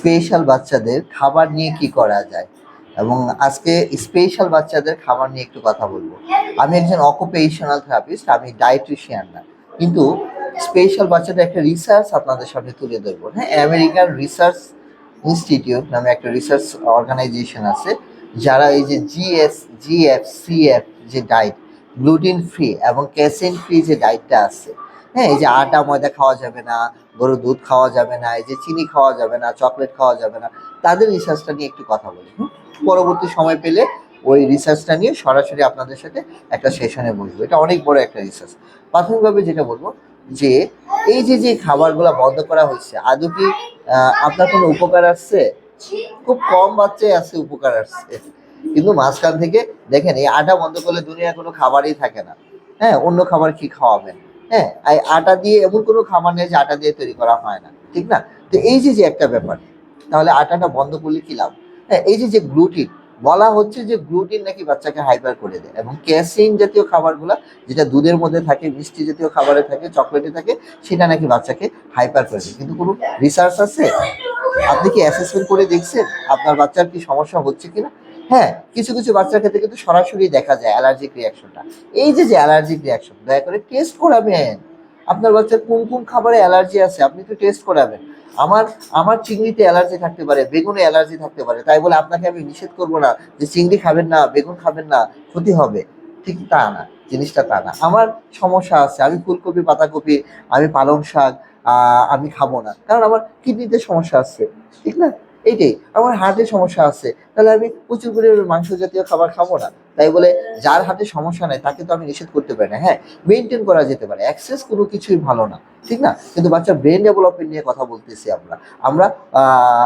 Special বাচ্চাদের খাবার নিয়ে কি করা যায়? এবং আজকে স্পেশাল বাচ্চাদের খাবার নিয়ে একটু কথা বলব। আমি একজন অকুপেশনাল থেরাপিস্ট আমি ডায়েট্রিশিয়ান না। কিন্তু স্পেশাল বাচ্চাদের একটা রিসার্চ আপনাদের সামনে তুলে ধরবো। হ্যাঁ আমেরিকান রিসার্চ ইনস্টিটিউট নামে একটা রিসার্চ অর্গানাইজেশন আছে, যারা এই যে জিএস জিএফ সিএফ যে ডায়েট গ্লুটিন ফ্রি এবং ক্যাসিন ফ্রি যে ডায়েটটা আছে হ্যাঁ এই যে আটা ময়দা খাওয়া যাবে না, গরুর দুধ খাওয়া যাবে না, এই যে চিনি খাওয়া যাবে না, চকলেট খাওয়া যাবে না, তাদের রিসার্চটা নিয়ে একটু কথা বলি পরবর্তী সময় পেলে ওই রিসার্চটা নিয়ে সরাসরি আপনাদের সাথে একটা সেশনে বসবো। এটা অনেক বড় একটা রিসার্চ প্রাথমিকভাবে যেটা বলব যে, এই যে যে খাবারগুলো বন্ধ করা হয়েছে, আদৌ কি আপনার কোনো উপকার আসছে? খুব কম বাচ্চাই আছে উপকার আসছে। কিন্তু মাঝখান থেকে দেখেন, এই আটা বন্ধ করলে দুনিয়ার কোনো খাবারই থাকে না। হ্যাঁ অন্য খাবার কি খাওয়াবেন? হ্যাঁ আটা দিয়ে এমন কোনো খাবার নেই যে আটা দিয়ে তৈরি করা হয় না, ঠিক না? তো এই যে যে একটা ব্যাপার, তাহলে আটাটা বন্ধ করলে কি লাভ? হ্যাঁ এই যে যে গ্লুটিন বলা হচ্ছে যে গ্লুটিন নাকি বাচ্চাকে হাইপার করে দেয় এবং ক্যাসিন জাতীয় খাবারগুলো, যেটা দুধের মধ্যে থাকে, মিষ্টি জাতীয় খাবারে থাকে চকলেটে থাকে, সেটা নাকি বাচ্চাকে হাইপার করে দেয়। কিন্তু কোনো রিসার্চ আছে? আপনি কি অ্যাসেসমেন্ট করে দেখছেন? আপনার বাচ্চার কি সমস্যা হচ্ছে কিনা? হ্যাঁ কিছু কিছু বাচ্চার ক্ষেত্রে কিন্তু সরাসরি দেখা যায় অ্যালার্জিক রিয়াকশনটা এই যে যে অ্যালার্জিক রিয়াকশন দয়া করে টেস্ট করাবেন। আপনার বাচ্চার কোন কোন খাবারে অ্যালার্জি আছে, আপনি তো টেস্ট করাবেন। আমার আমার চিংড়িতে অ্যালার্জি থাকতে পারে, বেগুনে অ্যালার্জি থাকতে পারে, তাই বলে আপনাকে আমি নিষেধ করব না যে চিংড়ি খাবেন না, বেগুন খাবেন না, ক্ষতি হবে। ঠিক তা না, জিনিসটা তা না। আমার সমস্যা আছে, আমি ফুলকপি পাতাকপি আমি পালং শাক আমি খাব না। কারণ আমার কিডনিতে সমস্যা আছে, ঠিক না? এইটাই। আমার হার্টের সমস্যা আছে। তাহলে আমি প্রচুর পরিমাণে মাংস জাতীয় খাবার খাব না। তাই বলে যার হাতে সমস্যা নেই, তাকে তো আমি নিষেধ করতে পারি না। হ্যাঁ মেনটেন করা যেতে পারে। অ্যাক্সেস কোনো কিছুই ভালো না। ঠিক না? কিন্তু বাচ্চার ব্রেন ডেভেলপমেন্ট নিয়ে কথা বলতেছি আমরা। আমরা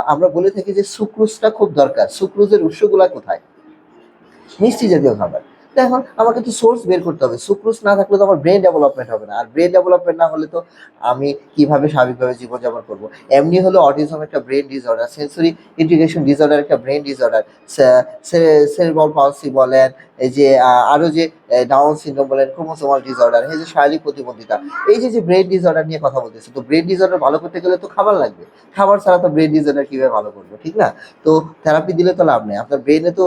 আমরা বলে থাকি যে সুক্রোজটা খুব দরকার। সুক্রোজের উৎসগুলা কোথায়? মিষ্টি জাতীয় খাবার। এখন আমাকে তো সোর্স বের করতে হবে। সুক্রোজ না থাকলে তো আমার ব্রেন ডেভেলপমেন্ট হবে না। আর ব্রেন ডেভেলপমেন্ট না হলে তো আমি কীভাবে স্বাভাবিকভাবে জীবনযাপন করব? এমনি হলো অটিজম একটা brain disorder sensory integration disorder একটা ব্রেন ডিসঅর্ডার সেরেবল পালসি বলেন যে আরও যে ডাউন সিনড্রোম বলেন ক্রোমোসোমাল ডিসঅর্ডার এই যে শারীরিক প্রতিবন্ধিতা এই যে যে ব্রেন ডিসঅর্ডার নিয়ে কথা বলতেছি, তো ব্রেন ডিসঅর্ডার ভালো করতে গেলে তো খাবার লাগবে। খাবার ছাড়া তো ব্রেন ডিসঅর্ডার কীভাবে ভালো করব, ঠিক না? তো থেরাপি দিলে তো লাভ নেই, আপনার ব্রেনে তো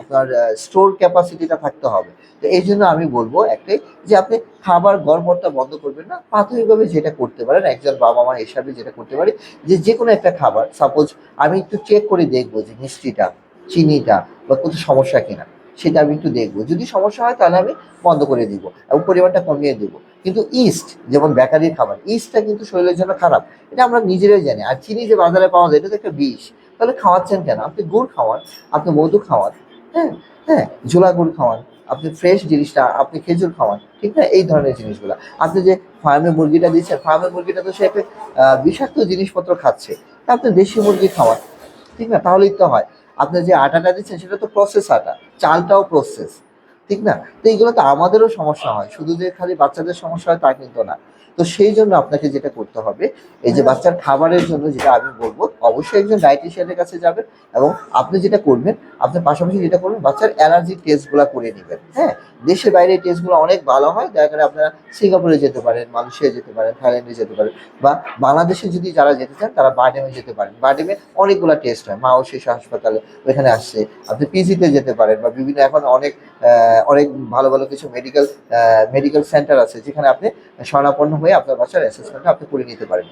আপনার স্টোর ক্যাপাসিটিটা থাকতে হবে। তো এই জন্য আমি বলব একটাই, যে আপনি খাবার গড়বড়টা বন্ধ করবেন না, প্রাথমিকভাবে যেটা করতে পারেন, একজন বাবা মা হিসাবে যেটা করতে পারি, যে যে কোনো একটা খাবার সাপোজ আমি একটু চেক করে দেখব যে মিষ্টিটা, চিনিটা, বা কোনো সমস্যা কিনা। সেটা আমি একটু দেখব। যদি সমস্যা হয় তাহলে আমি বন্ধ করে দিব এবং পরিমাণটা কমিয়ে দেবো। কিন্তু ইস্ট, যেমন বেকারির খাবার, ইস্টটা কিন্তু শরীরের জন্য খারাপ। এটা আমরা নিজেরাই জানি। আর চিনি যে বাজারে পাওয়া যায় এটা তো একটা বিষ। তাহলে খাওয়াচ্ছেন কেন? আপনি গুড় খাওয়ান, আপনি মধু খাওয়ান হ্যাঁ? হ্যাঁ ঝোলা গুড় খাওয়ান, আপনি ফ্রেশ জিনিসটা, আপনি খেজুর খাওয়ান, ঠিক না? এই ধরনের জিনিসগুলো। আপনি যে ফার্মে মুরগিটা দিচ্ছেন ফার্মের মুরগিটা তো সে একটা বিষাক্ত জিনিসপত্র খাচ্ছে। আপনি দেশি মুরগি খাওয়ান, ঠিক না? তাহলেই তো হয়। আপনি যে আটাটা দিচ্ছেন, সেটা তো প্রসেস আটা। চালটাও প্রসেস ঠিক না? তো এইগুলো তো আমাদেরও সমস্যা হয়। শুধু যে খালি বাচ্চাদের সমস্যা হয়, তা কিন্তু না। তো সেই জন্য আপনাকে যেটা করতে হবে, এই যে বাচ্চার খাবারের জন্য যেটা আমি বলব, অবশ্যই একজন ডায়েটিশিয়ানের কাছে যাবেন এবং আপনি যেটা করবেন, আপনার পাশাপাশি যেটা করবেন, বাচ্চার অ্যালার্জি টেস্টগুলো করে নেবেন। হ্যাঁ দেশের বাইরে টেস্টগুলো অনেক ভালো হয়, যার কারণে আপনারা সিঙ্গাপুরে যেতে পারেন, মালয়েশিয়া যেতে পারেন, থাইল্যান্ডে যেতে পারেন বা বাংলাদেশে যদি যারা যেতে চান, তারা বার্ডেমে যেতে পারেন। বার্ডেমে অনেকগুলো টেস্ট হয়, মা ও শিশু হাসপাতালে ওইখানে আসছে। আপনি পিজিতে যেতে পারেন বা বিভিন্ন এখন অনেক অনেক ভালো ভালো কিছু মেডিকেল মেডিকেল সেন্টার আছে, যেখানে আপনি শরণাপন্ন হয়ে আপনার বাচ্চার অ্যাসেসমেন্টটা আপনি করে নিতে পারেন।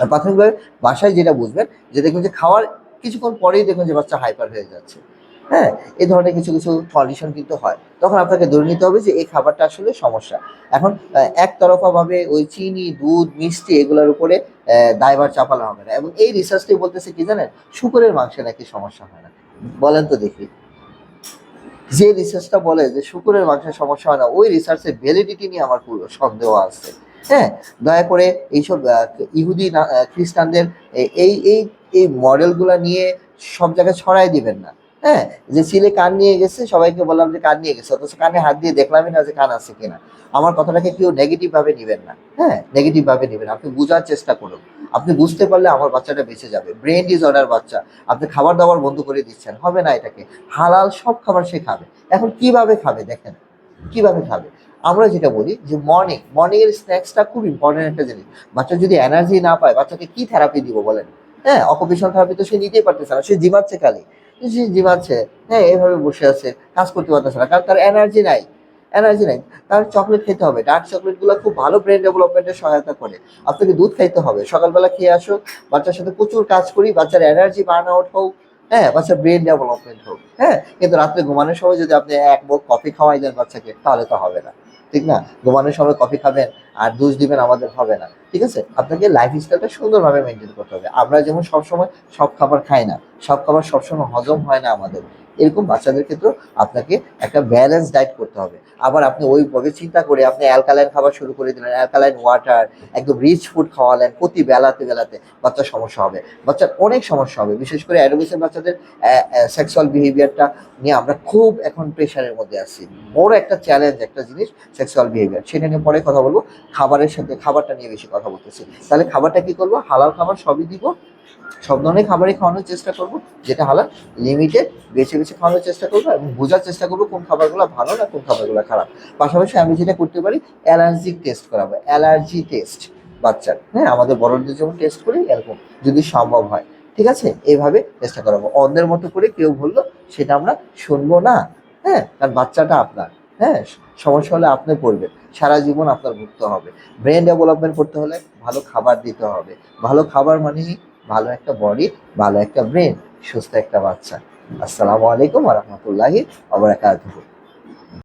আর প্রাথমিকভাবে বাসায় যেটা বুঝবেন যে দেখুন যে খাওয়ার কিছুক্ষণ পরেই দেখুন যে বাচ্চা হাইপার হয়ে যাচ্ছে। হ্যাঁ এই ধরনের কিছু কিছু কন্ডিশন কিন্তু হয়। তখন আপনাকে ধরে নিতে হবে যে এই খাবারটা আসলে সমস্যা। এখন আহ, একতরফা ভাবে ওই চিনি দুধ মিষ্টি এগুলোর উপরে দায়ভার চাপানো হবে না। এবং এই রিসার্চটি বলতেছে কি জানেন? শুকরের মাংসে নাকি সমস্যা হয় না। বলেন তো দেখি। যে রিসার্চটা বলে যে শুকুরের মাংসের সমস্যা হয় না ওই রিসার্চের ভ্যালিডিটি নিয়ে আমার পুরো সন্দেহ আছে। হ্যাঁ দয়া করে এইসব ইহুদি খ্রিস্টানদের এই এই এই মডেলগুলো নিয়ে সব জায়গায় ছড়াই দিবেন না। হ্যাঁ যে ছেলে কান নিয়ে গেছে, সবাইকে বললাম যে কান নিয়ে গেছে, অথচ কানে হাত দিয়ে দেখলামই না যে কান আছে কিনা। আমার কথাটাকে কেউ নেগেটিভ ভাবে নেবেন না। হ্যাঁ নেগেটিভ ভাবে নেবেন। আপনি বোঝার চেষ্টা করুন। আপনি বুঝতে পারলে আমার বাচ্চাটা বেঁচে যাবে। ব্রেন ডিসঅর্ডার বাচ্চা। আপনি খাবার দাবার বন্ধ করে দিচ্ছেন। হবে না এটাকে। হালাল সব খাবার সে খাবে। এখন কীভাবে খাবে দেখেন? কীভাবে খাবে? আমরা যেটা বলি যে মর্নিং মর্নিং এর স্ন্যাক্সটা খুব ইম্পর্টেন্ট একটা জিনিস। বাচ্চা যদি এনার্জি না পায়, বাচ্চাকে কি থেরাপি দিব বলেন? হ্যাঁ অকুপেশনাল থেরাপি তো সে নিতেই পারতেছে না, সে জিমাচ্ছে খালি। সে জিমাচ্ছে হ্যাঁ এভাবে বসে আছে, কাজ করতে পারতেছে না, কারণ তার এনার্জি নাই এনার্জি নাই। তার চকলেট খেতে হবে ডার্ক চকলেটগুলো খুব ভালো ব্রেন ডেভেলপমেন্টে সহায়তা করে। আপনাকে দুধ খাইতে হবে, সকালবেলা খেয়ে আসো বাচ্চার সাথে প্রচুর কাজ করি, বাচ্চার এনার্জি বার্ন আউট হোক হ্যাঁ বাচ্চার ব্রেন ডেভেলপমেন্ট হোক হ্যাঁ? কিন্তু রাত্রে ঘুমানোর সময় যদি আপনি এক বোর্ড কফি খাওয়াই দেন বাচ্চাকে, তাহলে তো হবে না, ঠিক না? ঘুমানোর সময় কফি খাবেন আর দুধ দিবেন আমাদের হবে না, ঠিক আছে? আপনাকে লাইফ স্টাইলটা সুন্দরভাবে মেনটেন করতে হবে। আমরা যেমন সবসময় সব খাবার খাই না, সব খাবার সবসময় হজম হয় না আমাদের। এরকম বাচ্চাদের ক্ষেত্রেও আপনাকে একটা ব্যালেন্স ডায়েট করতে হবে। আবার আপনি ওইভাবে চিন্তা করে আপনি অ্যালকালাইন খাবার শুরু করে দিলেন অ্যালকালাইন ওয়াটার একদম রিচ ফুড খাওয়ালেন, প্রতি বেলাতে বেলাতে বাচ্চার সমস্যা হবে। বাচ্চার অনেক সমস্যা হবে, বিশেষ করে অ্যাডোবিসের বাচ্চাদের সেক্সুয়াল বিহেভিয়ারটা নিয়ে আমরা খুব এখন প্রেশারের মধ্যে আছি। বড় একটা চ্যালেঞ্জ একটা জিনিস সেক্সুয়াল বিহেভিয়ার সেটা নিয়ে পরে কথা বলব। খাবারের সাথে, খাবারটা নিয়ে বেশি কথা বলতেছি। তাহলে খাবারটা কি করব? হালাল খাবার সবই দিব সব ধরনের খাবারই খাওয়ানোর চেষ্টা করব, যেটা হালাল লিমিটে বেছে বেছে খাওয়ানোর চেষ্টা করব এবং বোঝার চেষ্টা করব কোন খাবারগুলো ভালো না কোন খাবারগুলো খারাপ। পাশাপাশি আমি যেটা করতে পারি, অ্যালার্জিক টেস্ট করাবো, অ্যালার্জি টেস্ট বাচ্চার। হ্যাঁ আমাদের বড়দের যেমন টেস্ট করি, এরকম, যদি সম্ভব হয়। ঠিক আছে? এইভাবে চেষ্টা করাবো। অন্যের মতো করে কেউ বলল, সেটা আমরা শুনব না। হ্যাঁ কারণ বাচ্চাটা আপনার। হ্যাঁ সমস্যা হলে আপনি পড়বেন। সারা জীবন আপনার ভুগতে হবে। ব্রেন ডেভেলপমেন্ট করতে হলে ভালো খাবার দিতে হবে। ভালো খাবার মানে ভালো একটা বডি ভালো একটা ব্রেন সুস্থ একটা বাচ্চা। আসসালামু আলাইকুম রহমতুল্লাহি আবরাকাতুহু